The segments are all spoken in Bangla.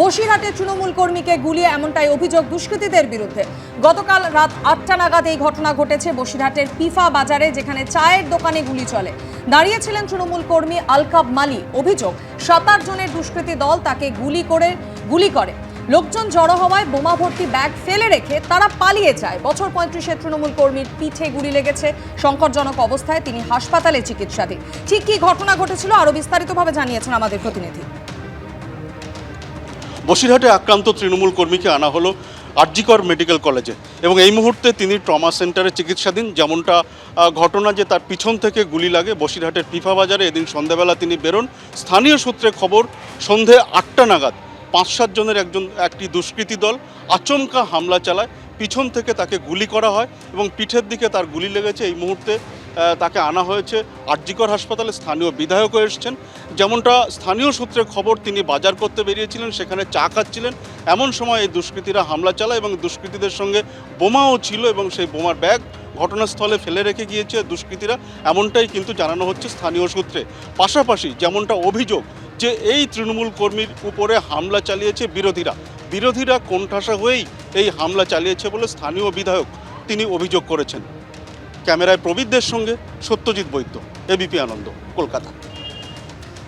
বসিরহাটে তৃণমূল কর্মীকে গুলিয়ে এমনটাই অভিযোগ দুষ্কৃতীদের বিরুদ্ধে। গতকাল রাত আটটা নাগাদ এই ঘটনা ঘটেছে বসিরহাটের পিফা বাজারে, যেখানে চায়ের দোকানে গুলি চলে। দাঁড়িয়েছিলেন তৃণমূল কর্মী আলকাব মালি। অভিযোগ সাত আট জনের দুষ্কৃতী দল তাকে গুলি করে গুলি করে। লোকজন জড়ো হওয়ায় বোমা ভর্তি ব্যাগ ফেলে রেখে তারা পালিয়ে যায়। বছর পঁয়ত্রিশের তৃণমূল কর্মীর পিঠে গুলি লেগেছে। সংকটজনক অবস্থায় তিনি হাসপাতালে চিকিৎসাধীন। ঠিক কি ঘটনা ঘটেছিল আরও বিস্তারিতভাবে জানিয়েছেন আমাদের প্রতিনিধি। বসিরহাটে আক্রান্ত তৃণমূল কর্মীকে আনা হলো আরজিকর মেডিকেল কলেজে। এবং এই মুহূর্তে তিনি ট্রমা সেন্টারে চিকিৎসাধীন। যেমনটা ঘটনা যে তার পিছন থেকে গুলি লাগে, বসিরহাটের পিফা বাজারে এদিন সন্ধ্যাবেলা তিনি বেরোন। স্থানীয় সূত্রে খবর, সন্ধে আটটা নাগাদ পাঁচ সাত জনের একজন, একটি দুষ্কৃতী দল আচমকা হামলা চালায়। পিছন থেকে তাকে গুলি করা হয় এবং পিঠের দিকে তার গুলি লেগেছে। এই মুহূর্তে তাকে আনা হয়েছে। আরজিকর হাসপাতালে স্থানীয় বিধায়কও এসছেন। যেমনটা স্থানীয় সূত্রে খবর, তিনি বাজার করতে বেরিয়েছিলেন, সেখানে চা খাচ্ছিলেন। এমন সময় এই দুষ্কৃতীরা হামলা চালায় এবং দুষ্কৃতীদের সঙ্গে বোমাও ছিল এবং সেই বোমার ব্যাগ ঘটনাস্থলে ফেলে রেখে গিয়েছে দুষ্কৃতীরা। এমনটাই কিন্তু জানানো হচ্ছে স্থানীয় সূত্রে। পাশাপাশি যেমনটা অভিযোগ যে এই তৃণমূল কর্মীর উপরে হামলা চালিয়েছে বিরোধীরা। বিরোধীরা কোণঠাসা হয়েই এই হামলা চালিয়েছে বলে স্থানীয় বিধায়ক তিনি অভিযোগ করেছেন। ক্যামেরায় প্রবীরদের সঙ্গে সত্যজিৎ বৈদ্য এবিপি আনন্দ কলকাতা।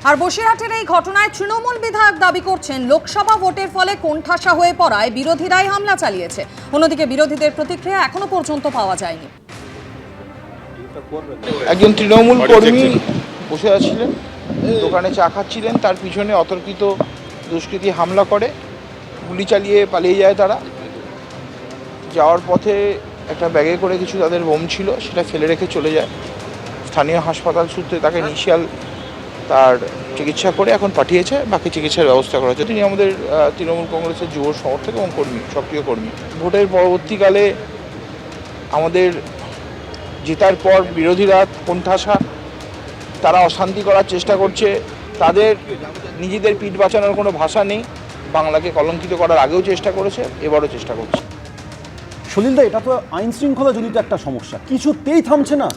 আর বসিরহাটের এই ঘটনায় তৃণমূল বিধায়ক দাবি করছেন লোকসভা ভোটের ফলে কোণঠাসা হয়ে পড়ায় বিরোধীরাই হামলা চালিয়েছে। অন্যদিকে বিরোধীদের প্রতিক্রিয়া এখনও পর্যন্ত পাওয়া যায়নি। একজন তৃণমূল কর্মী বসে আছিলেন দোকানে চা খাচ্ছিলেন তার পিছনে অতর্কিত দুষ্কৃতী হামলা করে গুলি চালিয়ে পালিয়ে যায় তারা। যাওয়ার পথে একটা ব্যাগে করে কিছু তাদের বোম ছিল, সেটা ফেলে রেখে চলে যায়। স্থানীয় হাসপাতাল সূত্রে তাকে ইনিশিয়াল তার চিকিৎসা করে এখন পাঠিয়েছে, বাকি চিকিৎসার ব্যবস্থা করা হচ্ছে তিনি আমাদের তৃণমূল কংগ্রেসের যুব সমর্থক এবং কর্মী, সক্রিয় কর্মী। ভোটের পরবর্তীকালে আমাদের জেতার পর বিরোধীরা কোণঠাসা, তারা অশান্তি করার চেষ্টা করছে। তাদের নিজেদের পিঠ বাঁচানোর কোনো ভাষা নেই। বাংলাকে কলঙ্কিত করার আগেও চেষ্টা করেছে, এবারও চেষ্টা করছে। সলিলদা এটা তো আইন শৃঙ্খলা জনিত একটা সমস্যা। কিছুতেই থামছে না।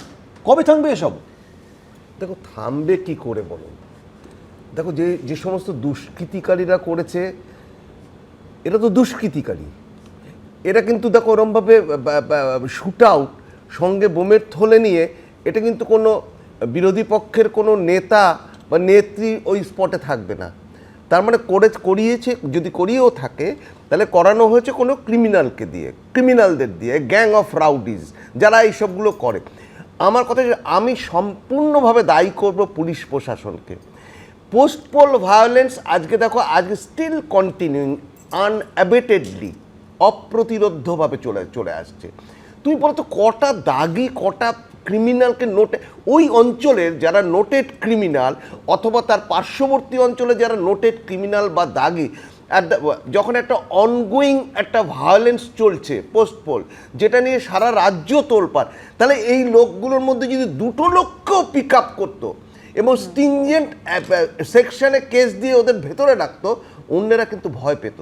কবে থামবে এসব? দেখো, থামবে কি করে বলো দেখো, যে যে সমস্ত দুষ্কৃতিকারীরা করেছে, এরা তো দুষ্কৃতিকারী। এরা কিন্তু দেখো, ওরমভাবে শুট আউট সঙ্গে বোমের থলে নিয়ে, এটা কিন্তু কোনো বিরোধী পক্ষের কোনো নেতা বা নেত্রী ওই স্পটে থাকবে না। তার মানে করে, করিয়েছে, যদি করিয়েও থাকে, তাহলে করানো হয়েছে কোনো ক্রিমিনালকে দিয়ে ক্রিমিনালদের দিয়ে গ্যাং অফ রাউডিজ যারা এইসবগুলো করে। আমার কথা আমি সম্পূর্ণভাবে দায়ী করব পুলিশ প্রশাসনকে। পোস্টপোল ভায়োলেন্স আজকে দেখো, আজকে স্টিল কন্টিনিউইং আনঅ্যাবেটেডলি অপ্রতিরোধ্যভাবে চলে চলে আসছে। তুমি বলো তো, কটা দাগি, কটা ক্রিমিনালকে নোটে ওই অঞ্চলের যারা নোটেড ক্রিমিনাল অথবা তার পার্শ্ববর্তী অঞ্চলে যারা নোটেড ক্রিমিনাল বা দাগি যখন একটা অনগোয়িং একটা ভায়োলেন্স চলছে পোস্টপোল যেটা নিয়ে সারা রাজ্য তোলপার তাহলে এই লোকগুলোর মধ্যে যদি দুটো লোককেও পিক আপ করতো এবং স্টিনজেন্ট সেকশনে কেস দিয়ে ওদের ভেতরে রাখতো, অন্যেরা কিন্তু ভয় পেত।